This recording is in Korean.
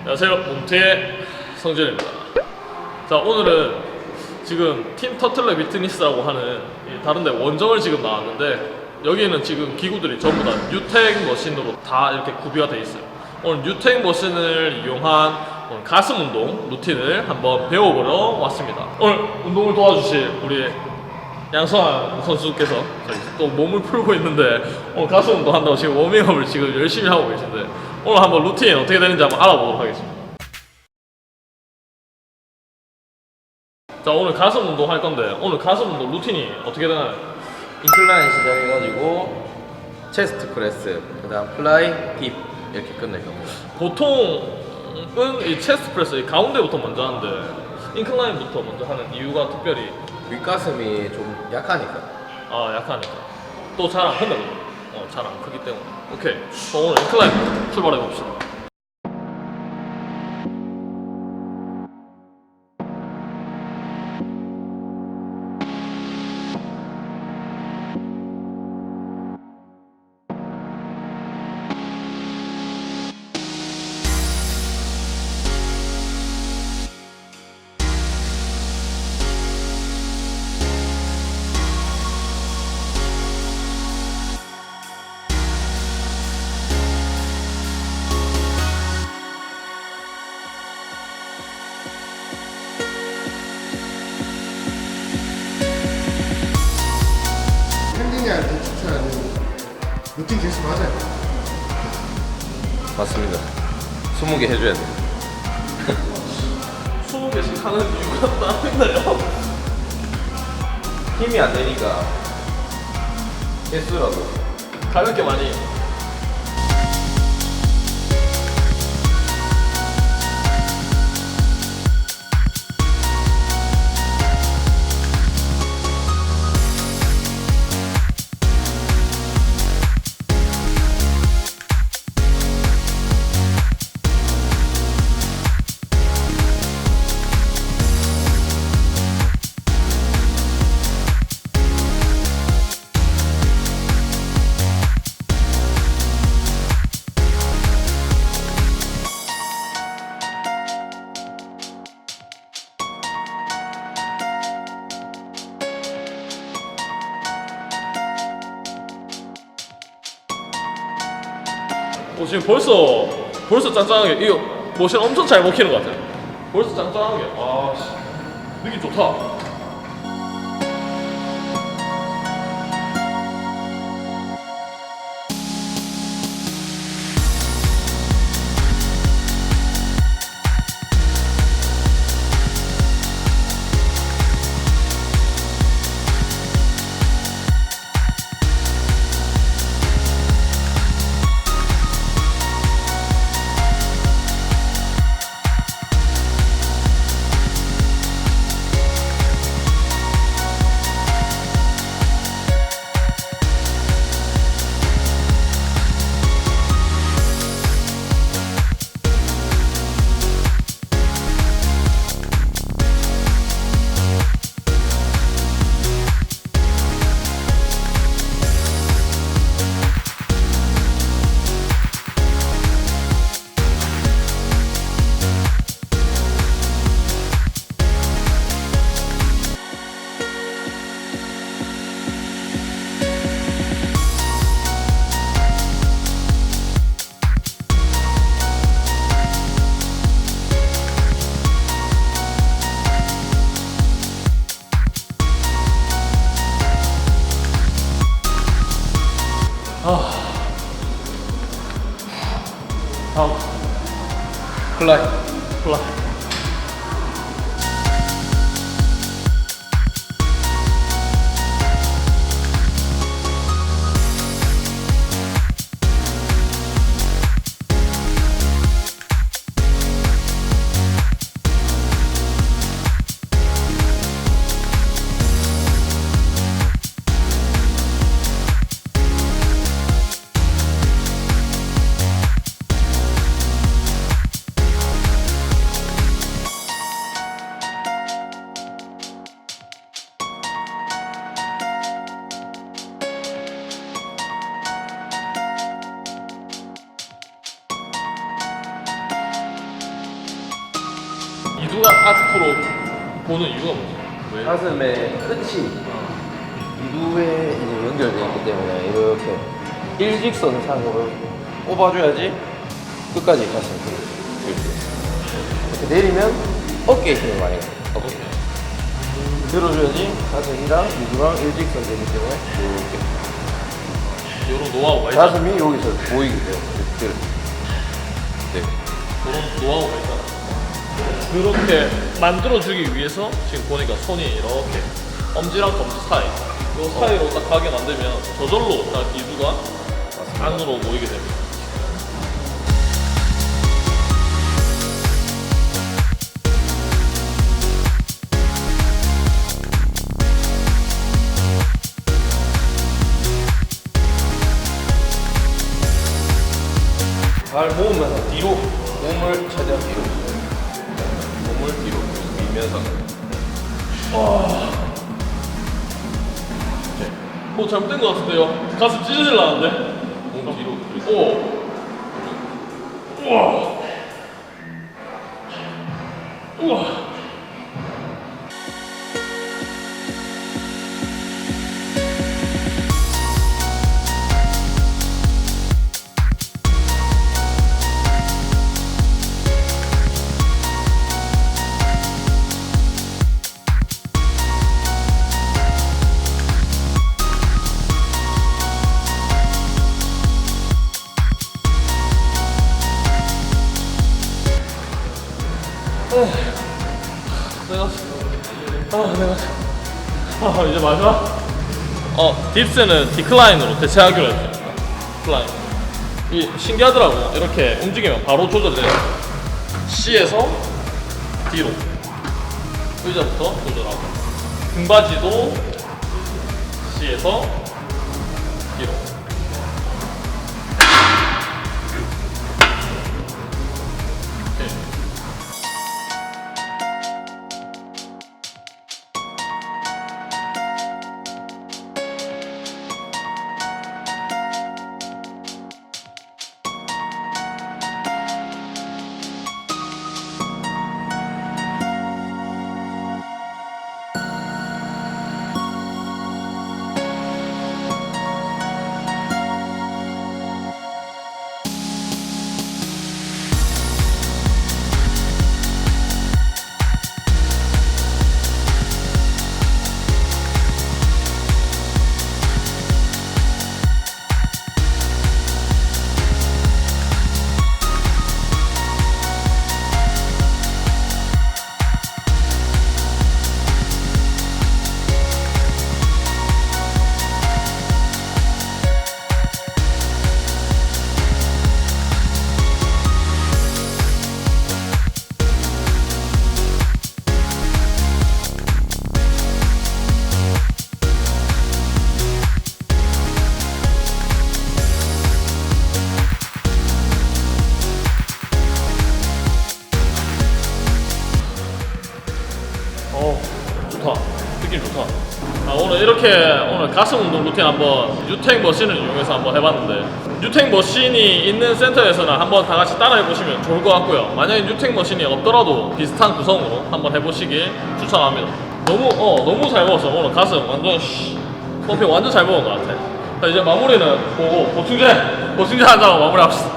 안녕하세요. 몬트의 성준입니다. 자 오늘은 지금 팀 터틀렉 비트니스라고 하는 이 다른데 원정을 지금 나왔는데 여기는 지금 기구들이 전부 다 뉴텍 머신으로 다 이렇게 구비가 돼 있어요. 오늘 뉴텍 머신을 이용한 가슴 운동 루틴을 한번 배워보러 왔습니다. 오늘 운동을 도와주실 우리 양성환 선수께서 또 몸을 풀고 있는데 오늘 가슴 운동 한다고 지금 워밍업을 지금 열심히 하고 계신데 오늘 한번 루틴 어떻게 되는지 한번 알아보도록 하겠습니다. 자 오늘 가슴 운동 할 건데 오늘 가슴 운동 루틴이 어떻게 되나요? 인클라인 시작해가지고 체스트 프레스, 그다음 플라이, 딥 이렇게 끝낼 겁니다. 보통은 이 체스트 프레스 이 가운데부터 먼저 하는데 인클라인부터 먼저 하는 이유가 특별히 윗가슴이 좀 약하니까. 아 약하니까 또 잘 안. 어 잘 안 크기 때문에 오케이 그럼 오늘 인클라인 출발해 봅시다. 맞습니다. 20개 해줘야 돼. 20개씩 하는 이유가 나있나요? 힘이 안 되니까 개수라도. 가볍게 많이 어, 지금 벌써 벌써 짱짱하게 이거 모션 엄청 잘 먹히는 것 같아요. 벌써 짱짱하게 아 씨, 느낌 좋다. 다음 플라이. 플라이. 기두가 앞으로 보는 이유가 뭐지? 왜? 가슴의 끝이 이두에 이제 연결되어 있기 때문에 이렇게 일직선상으로 꼽아줘야지 끝까지 가슴이 이렇게 이렇게 내리면 어깨에 힘이 많이 가요. 어깨. 들어줘야지 가슴이랑 이두랑 일직선 되기 때문에 이렇게 이런 노하우가 있다. 가슴이 여기서 보이게 돼요. 이렇게. 네. 그런 노하우가 있다. 그렇게 만들어주기 위해서 지금 보니까 손이 이렇게 엄지랑 검지 사이 이 사이로 딱 가게 만들면 저절로 딱 기두가 안으로 모이게 됩니다. 발 모으면서 뒤로 몸을 최대한 뒤로 밀면서 뭐 잘못된 것 같은데요? 가슴 찢어질라는데? 몸 뒤로 오. 우와. 우와. 내가 아 이제 마지막? 어 딥스는 디클라인으로 대체하기로 했습니다 디클라인. 이 신기하더라고 이렇게 움직이면 바로 조절돼요. C에서 D로. 의자부터 조절하고. 등바지도 C에서 이렇게 오늘 가슴 운동 루틴 한번 뉴텍 머신을 이용해서 한번 해봤는데 뉴텍 머신이 있는 센터에서는 한번 다 같이 따라해 보시면 좋을 것 같고요. 만약에 뉴텍 머신이 없더라도 비슷한 구성으로 한번 해보시길 추천합니다. 너무 어 너무 잘 먹었어 오늘 가슴 완전 씨 펌핑 완전 잘 먹은 것 같아. 자 이제 마무리는 보고 보충제 보충제 한장 마무리합시다